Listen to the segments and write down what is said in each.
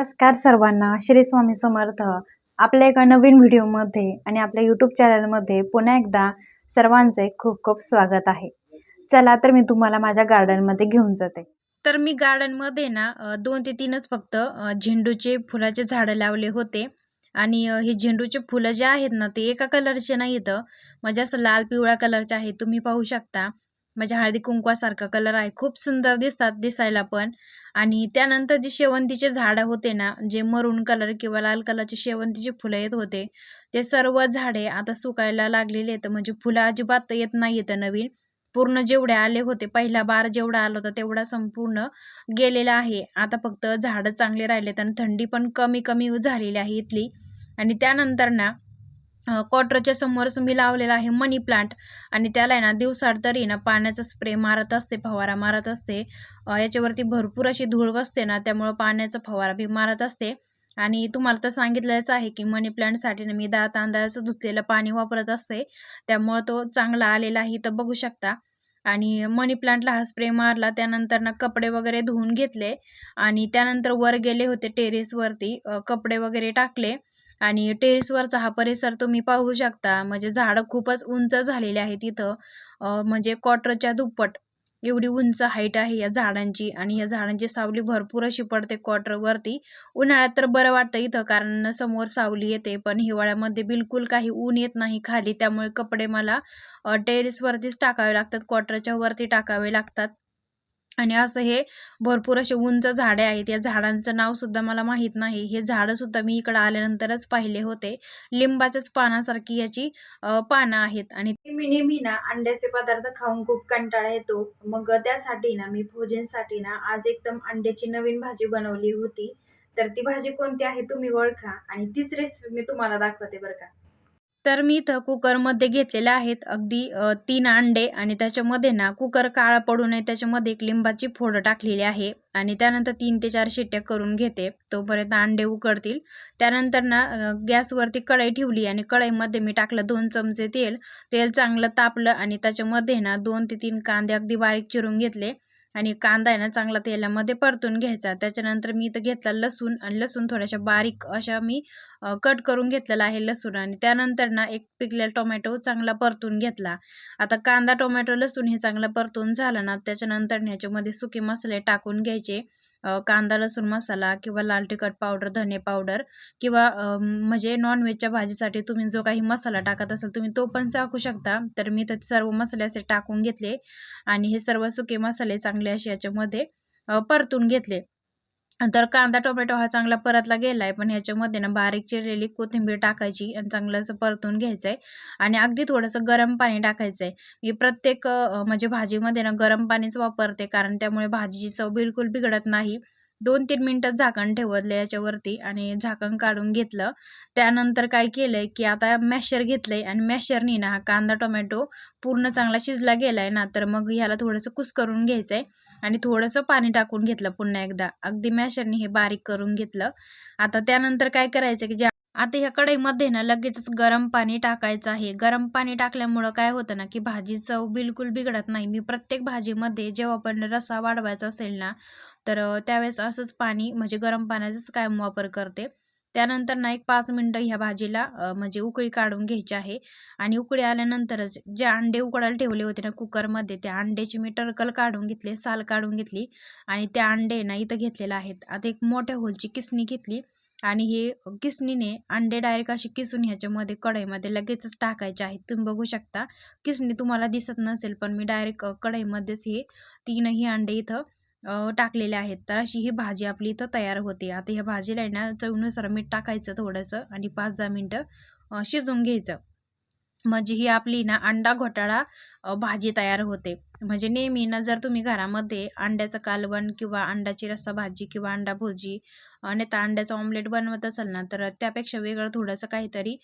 नमस्कार सर्वांना श्री स्वामी समर्थ. आपल्या एका नवीन व्हिडिओमध्ये आणि आपल्या यूट्यूब चॅनलमध्ये पुन्हा एकदा सर्वांचे खूप खूप स्वागत आहे. चला तर मी तुम्हाला माझ्या गार्डनमध्ये घेऊन जाते. तर मी गार्डनमध्ये ना दोन ते तीनच फक्त झेंडूचे फुलाचे झाडं लावले होते. आणि हे झेंडूचे फुलं जे आहेत ना ते एका कलरचे नाही येतं म्हणजे असं लाल पिवळ्या कलरचे आहेत तुम्ही पाहू शकता. म्हणजे हळदी कुंकवासारखा कलर आहे. खूप सुंदर दिसतात दिसायला पण. आणि त्यानंतर जे शेवंतीचे झाडं होते ना जे मरून कलर किंवा लाल कलरचे शेवंतीचे फुलं येत होते ते सर्व झाडे आता सुकायला लागलेले आहेत. म्हणजे फुलं अजिबात येत नाही येतं नवीन. पूर्ण जेवढे आले होते पहिला बार जेवढा आला होता तेवढा संपूर्ण गेलेला आहे. आता फक्त झाडं चांगले राहिलेत आणि थंडी पण कमी कमी झालेली आहे इथली. आणि त्यानंतर ना क्वार्टरच्या समोरच मी लावलेला आहे मनी प्लांट. आणि त्याला आहे ना दिवसाड तरी ना पाण्याचा स्प्रे मारत असते फवारा मारत असते. याच्यावरती भरपूर अशी धूळ बसते ना त्यामुळं पाण्याचा फवारा बी मारत असते. आणि तुम्हाला तर सांगितलंच आहे की मनी प्लांटसाठी ना मी दहा तांदळाचं धुतलेलं पाणी वापरत असते. त्यामुळं तो चांगला आलेला आहे तर बघू शकता. आणि मनी प्लांटला हा स्प्रे मारला त्यानंतर ना कपडे वगैरे धुवून घेतले. आणि त्यानंतर वर गेले होते टेरेसवरती कपडे वगैरे टाकले. आणि टेरेसवरचा हा परिसर तुम्ही पाहू शकता. म्हणजे झाडं खूपच उंच झालेली आहेत इथं. म्हणजे क्वार्टरच्या दुप्पट. एवढी उंच हाईट आहे या झाडांची आणि या झाडांची सावली भरपूर अशी पडते क्वार्टरवरती उन्हाळ्यात तर बरं वाटतं इथं कारण समोर सावली येते पण हिवाळ्यामध्ये बिलकुल काही ऊन येत नाही खाली. त्यामुळे कपडे मला टेरेसवरतीच टाकावे लागतात क्वार्टरच्या वरती टाकावे लागतात. आणि असं हे भरपूर असे उंच झाडे आहेत. या झाडांचं नावसुद्धा मला माहीत नाही. हे झाडंसुद्धा मी इकडं आल्यानंतरच पाहिले होते. लिंबाच्याच पानासारखी याची पानं आहेत. आणि मी नेहमी ना अंड्याचे पदार्थ खाऊन खूप कंटाळा येतो. मग त्यासाठी ना मी भोजनसाठी ना आज एकदम अंड्याची नवीन भाजी बनवली होती. तर ती भाजी कोणती आहे तुम्ही ओळखा आणि तीच रेसिपी मी तुम्हाला दाखवते बरं का. तर मी इथं कुकरमध्ये घेतलेले आहेत अगदी तीन अंडे आणि त्याच्यामध्ये ना कुकर काळा पडू नये त्याच्यामध्ये एक लिंबाची फोड टाकलेली आहे आणि त्यानंतर तीन ते चार शिट्ट्या करून घेते. तोपर्यंत अंडे उकडतील. त्यानंतर ना गॅसवरती कढई ठेवली आणि कढईमध्ये मी टाकलं दोन चमचे तेल. तेल चांगलं तापलं आणि त्याच्यामध्ये ना दोन ते तीन कांदे अगदी बारीक चिरून घेतले. आणि कांदा आहे ना चांगला तेलामध्ये परतून घ्यायचा. त्याच्यानंतर मी इथं घेतला लसूण आणि लसूण थोड्याशा बारीक अशा मी कट करून घेतलेला आहे लसूण आणि त्यानंतर ना एक पिकलेला टोमॅटो चांगला परतून घेतला. आता कांदा टोमॅटो लसूण हे चांगलं परतून झालं ना त्याच्यानंतर ह्याच्यामध्ये सुके मसाले टाकून घ्यायचे. कांदा लसूण मसाला किंवा लाल तिखट पावडर धने पावडर किंवा म्हणजे नॉनव्हेजच्या भाजीसाठी तुम्ही जो काही मसाला टाकत असाल तुम्ही तो पण टाकू शकता. तर मी तर सर्व मसाले असे टाकून घेतले आणि हे सर्व सुके मसाले चांगले असे याच्यामध्ये परतून घेतले. तर कांदा टोमॅटो हा चांगला परतला गेला आहे पण ह्याच्यामध्ये ना बारीक चिरलेली कोथिंबीर टाकायची आणि चांगलं असं परतून घ्यायचं आहे आणि अगदी थोडंसं गरम पाणी टाकायचं आहे मी प्रत्येक म्हणजे भाजीमध्ये ना गरम पाणीच वापरते कारण त्यामुळे भाजीची चव बिलकुल बिघडत नाही. दोन तीन मिनटं झाकण ठेवलं याच्यावरती आणि झाकण काढून घेतलं. त्यानंतर काय केलंय की आता मॅशर घेतलंय आणि मॅशरनी ना हा कांदा टोमॅटो पूर्ण चांगला शिजला गेलाय ना तर मग ह्याला थोडंसं कुस करून घ्यायचंय आणि थोडंसं पाणी टाकून घेतलं पुन्हा एकदा. अगदी मॅशरनी हे बारीक करून घेतलं. आता त्यानंतर काय करायचं की जे आता ह्या कढईमध्ये ना लगेचच गरम पाणी टाकायचं आहे. गरम पाणी टाकल्यामुळं काय होतं ना की भाजी चव बिलकुल बिघडत नाही. मी प्रत्येक भाजीमध्ये जेव्हा पण रस्सा वाढवायचा असेल ना तर त्यावेळेस असंच पाणी म्हणजे गरम पाण्याचाच कायम वापर करते. त्यानंतर ना एक पाच मिनटं ह्या भाजीला म्हणजे उकळी काढून घ्यायची आहे. आणि उकळी आल्यानंतरच जे अंडे उकडायला ठेवले होते ना कुकरमध्ये त्या अंड्याची मी टरकल काढून घेतले साल काढून घेतली. आणि त्या अंडे ना इथं घेतलेले आहेत. आता एक मोठ्या होलची किसणी घेतली. आणि हे किसणीने अंडे डायरेक्ट अशी किसून ह्याच्यामध्ये कढईमध्ये लगेचच टाकायचे आहेत. तुम्ही बघू शकता किसणी तुम्हाला दिसत नसेल पण मी डायरेक्ट कढईमध्येच हे तीनही अंडे इथं टाकलेले आहेत. तर अशी ही भाजी आपली इथं तयार होते. आता ह्या भाजीला आहे ना चवीनुसार मीठ टाकायचं थोडंसं आणि पाच दहा मिनटं शिजवून घ्यायचं. म्हणजे ही आपली ना अंडा घोटाळा भाजी तयार होते. म्हणजे नेहमी ना जर तुम्ही घरामध्ये अंड्याचं कालवण किंवा अंड्याची रस्सा भाजी किंवा अंडा भुर्जी आणि तर अंड्याचं ऑमलेट बनवत असाल ना तर त्यापेक्षा वेगळं थोडंसं काहीतरी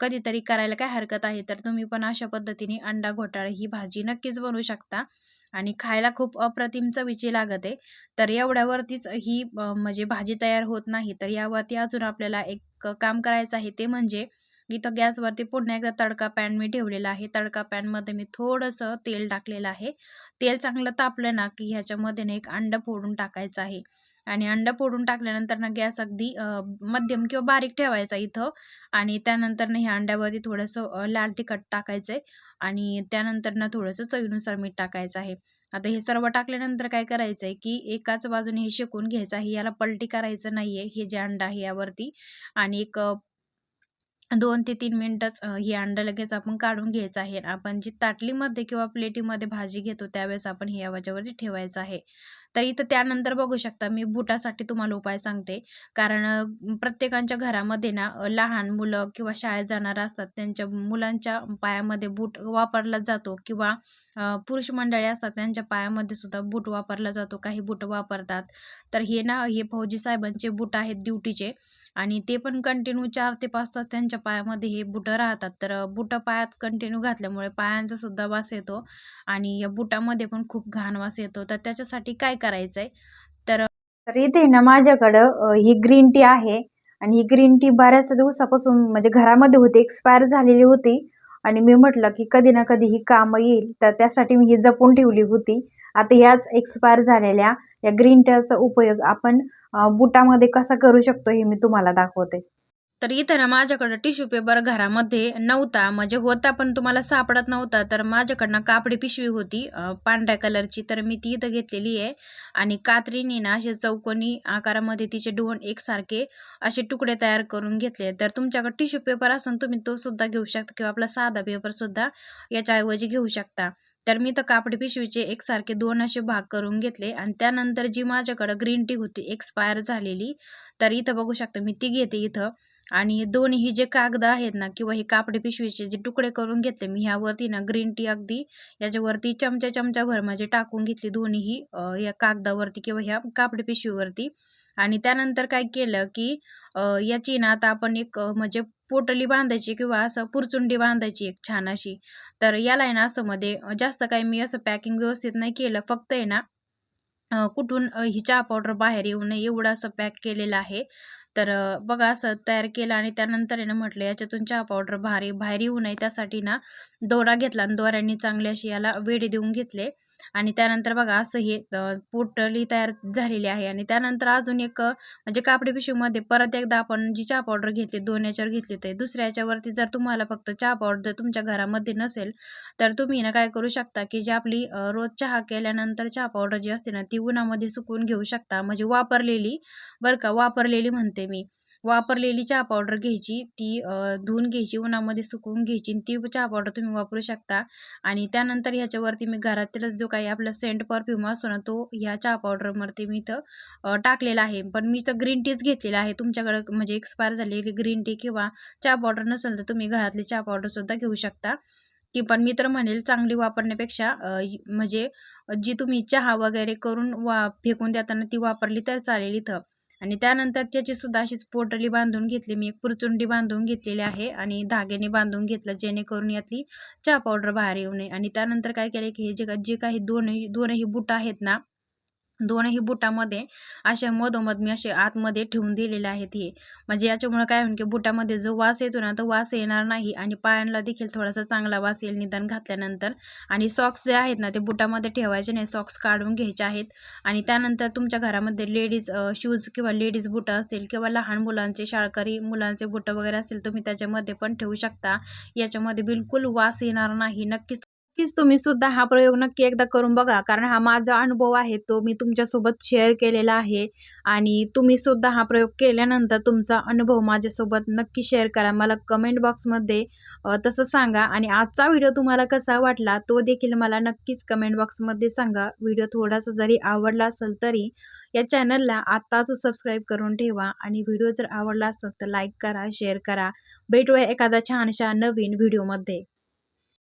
कधीतरी करायला काय हरकत आहे तर तुम्ही पण अशा पद्धतीने अंडा घोटाळा ही भाजी नक्कीच बनवू शकता. आणि खायला खूप अप्रतिम चवीची लागत. आहे तर एवढ्यावरतीच ही म्हणजे भाजी तयार होत नाही तर यावरती अजून आपल्याला एक काम करायचं आहे ते म्हणजे इथं गॅसवरती पुन्हा एकदा तडका पॅन मी ठेवलेला आहे. तडका पॅनमध्ये मी थोडंसं तेल टाकलेलं आहे. तेल चांगलं तापलं ना की ह्याच्यामध्ये ना एक अंडं फोडून टाकायचं आहे. आणि अंडं फोडून टाकल्यानंतर ना गॅस अगदी मध्यम किंवा बारीक ठेवायचा इथं. आणि त्यानंतर ना ह्या अंड्यावरती थोडंसं लाल तिखट टाकायचं आहे. आणि त्यानंतर ना थोडंसं चवीनुसार मीठ टाकायचं आहे. आता हे सर्व टाकल्यानंतर काय करायचं आहे की एकाच बाजूने हे शेकून घ्यायचं आहे. याला पलटी करायचं नाही आहे हे जे अंडं आहे यावरती. आणि एक दोन ते तीन मिनटंच ही हे अंडं लगेच आपण काढून घ्यायचं आहे. आपण जी ताटलीमध्ये किंवा प्लेटीमध्ये भाजी घेतो त्यावेळेस आपण हे आवाजावरती ठेवायचं आहे. तर इथं त्यानंतर बघू शकता मी बुटासाठी तुम्हाला उपाय सांगते. कारण प्रत्येकांच्या घरामध्ये ना लहान मुलं किंवा शाळेत जाणारं असतात त्यांच्या मुलांच्या पायामध्ये बूट वापरला जातो किंवा पुरुष मंडळी असतात त्यांच्या पायामध्ये सुद्धा बूट वापरला जातो. काही बूट वापरतात. तर हे ना हे फौजी साहेबांचे बूट आहेत ड्युटीचे. आणि ते पण कंटिन्यू चार ते पाच तास त्यांच्या पायामध्ये हे बुटं राहतात. तर बुटं पायात कंटिन्यू घातल्यामुळे पायांचा सुद्धा वास येतो आणि या बुटामध्ये पण खूप घाण वास येतो. तर त्याच्यासाठी काय करायचं आहे तर तर इथे ना माझ्याकडं ही ग्रीन टी आहे आणि ही ग्रीन टी बऱ्याच दिवसापासून म्हणजे घरामध्ये होती एक्सपायर झालेली होती आणि मी म्हटलं की कधी ना कधी ही कामं येईल. तर त्यासाठी मी ही जपून ठेवली होती. आता ह्याच एक्सपायर झालेल्या या ग्रीन टीचा उपयोग आपण बुटामध्ये कसा करू शकतो हे मी तुम्हाला दाखवते. तर इथं ना माझ्याकडं टिश्यू पेपर घरामध्ये नव्हता म्हणजे होता पण तुम्हाला सापडत नव्हता तर माझ्याकडनं कापडी पिशवी होती पांढऱ्या कलरची तर मी ती इथं घेतलेली आहे. आणि कात्रीने ना असे चौकोनी आकारामध्ये तिचे डोन एकसारखे असे तुकडे तयार करून घेतले तर तुमच्याकडे टिश्यू पेपर असेल तुम्ही तो सुद्धा घेऊ शकता किंवा आपला साधा पेपरसुद्धा याच्याऐवजी घेऊ शकता. तर मी तर कापडी पिशवीचे एकसारखे दोन असे भाग करून घेतले आणि त्यानंतर जी माझ्याकडं ग्रीन टी होती एक्सपायर झालेली तर इथं बघू शकता मी ती घेते इथं. आणि दोन्ही जे कागद आहेत ना किंवा हे कापडी पिशवीचे जे तुकडे करून घेतले मी ह्यावरती ना ग्रीन टी अगदी याच्यावरती चमचा चमचाभर म्हणजे टाकून घेतली दोन्हीही या कागदावरती किंवा ह्या कापडी पिशवीवरती. आणि त्यानंतर काय केलं की याची ना आता आपण एक म्हणजे पोटली बांधायची किंवा असं पुरचुंडी बांधायची एक छान अशी. तर याला आहे ना असं मध्ये जास्त काही मी असं पॅकिंग व्यवस्थित नाही केलं. फक्त आहे ना कुठून ही चहा पावडर बाहेर येऊ नये एवढं असं पॅक केलेलं आहे. तर बघा असं तयार केलं आणि त्यानंतर ना म्हटलं याच्यातून चहा पावडर बाहेर बाहेर येऊ नये. त्यासाठी ना दोरा घेतला आणि दोऱ्यांनी चांगले अशी याला वेढे देऊन घेतले. आणि त्यानंतर बघा असं हे पोटली तयार झालेली आहे. आणि त्यानंतर अजून एक म्हणजे कापडी पिशवीमध्ये परत एकदा आपण जी चहा पावडर घेतली दोन याच्यावर घेतली ते दुसऱ्या याच्यावरती जर तुम्हाला फक्त चहा पावडर तुमच्या घरामध्ये नसेल तर तुम्ही ना काय करू शकता की जी आपली रोज चहा केल्यानंतर चहा पावडर जी असते ना ती उन्हामध्ये सुकवून घेऊ शकता. म्हणजे वापरलेली बरं का वापरलेली म्हणते मी. वापरलेली चहा पावडर घ्यायची ती धुवून घ्यायची उन्हामध्ये सुकवून घ्यायची आणि ती चहा पावडर तुम्ही वापरू शकता. आणि त्यानंतर ह्याच्यावरती मी घरातीलच जो काही आपला सेंट परफ्यूम असतो ना तो ह्या चहा पावडरवरती मी इथं टाकलेला आहे. पण मी तर ग्रीन टीच घेतलेला आहे. तुमच्याकडं म्हणजे एक्सपायर झालेली ग्रीन टी किंवा चहा पावडर नसेल तर तुम्ही घरातली चहा पावडरसुद्धा घेऊ शकता. की पण मी तर म्हणेल चांगली वापरण्यापेक्षा म्हणजे जी तुम्ही चहा वगैरे करून वा फेकून देताना ती वापरली तर चालेल इथं. आणि त्यानंतर त्याचीसुद्धा अशीच पोटली बांधून घेतली. मी एक पुरचुंडी बांधून घेतलेली आहे आणि धाग्याने बांधून घेतलं जेणेकरून यातली चहा पावडर बाहेर येऊ नये. आणि त्यानंतर काय केलं की हे जे का- जे काही दोनही दोनही बुट आहेत ना दोनही बुटामध्ये अशा मधोमध मी असे आतमध्ये ठेवून दिलेले आहेत हे. म्हणजे याच्यामुळं काय होईल की बुटामध्ये जो वास येतो ना तो वास येणार नाही आणि पायांना देखील थोडासा चांगला वास येईल निदान घातल्यानंतर. आणि सॉक्स जे आहेत ना ते बुटामध्ये ठेवायचे नाही सॉक्स काढून घ्यायचे आहेत. आणि त्यानंतर तुमच्या घरामध्ये लेडीज शूज किंवा लेडीज बुटं असतील किंवा लहान मुलांचे शाळकरी मुलांचे बुटं वगैरे असतील तुम्ही त्याच्यामध्ये पण ठेवू शकता. याच्यामध्ये बिलकुल वास येणार नाही. नक्कीच नक्कीच तुम्ही सुद्धा हा प्रयोग नक्की एकदा करून बघा. कारण हा माझा अनुभव आहे तो मी तुमच्यासोबत शेअर केलेला आहे. आणि तुम्ही सुद्धा हा प्रयोग केल्यानंतर तुमचा अनुभव माझ्यासोबत नक्की शेअर करा. मला कमेंट बॉक्समध्ये तसं सांगा. आणि आजचा व्हिडिओ तुम्हाला कसा वाटला तो देखील मला नक्कीच कमेंट बॉक्समध्ये सांगा. व्हिडिओ थोडासा जरी आवडला असेल तरी या चॅनलला आत्ताच सबस्क्राईब करून ठेवा. आणि व्हिडिओ जर आवडला असेल तर लाईक करा शेअर करा. भेटूया एखाद्या छानशा नवीन व्हिडिओमध्ये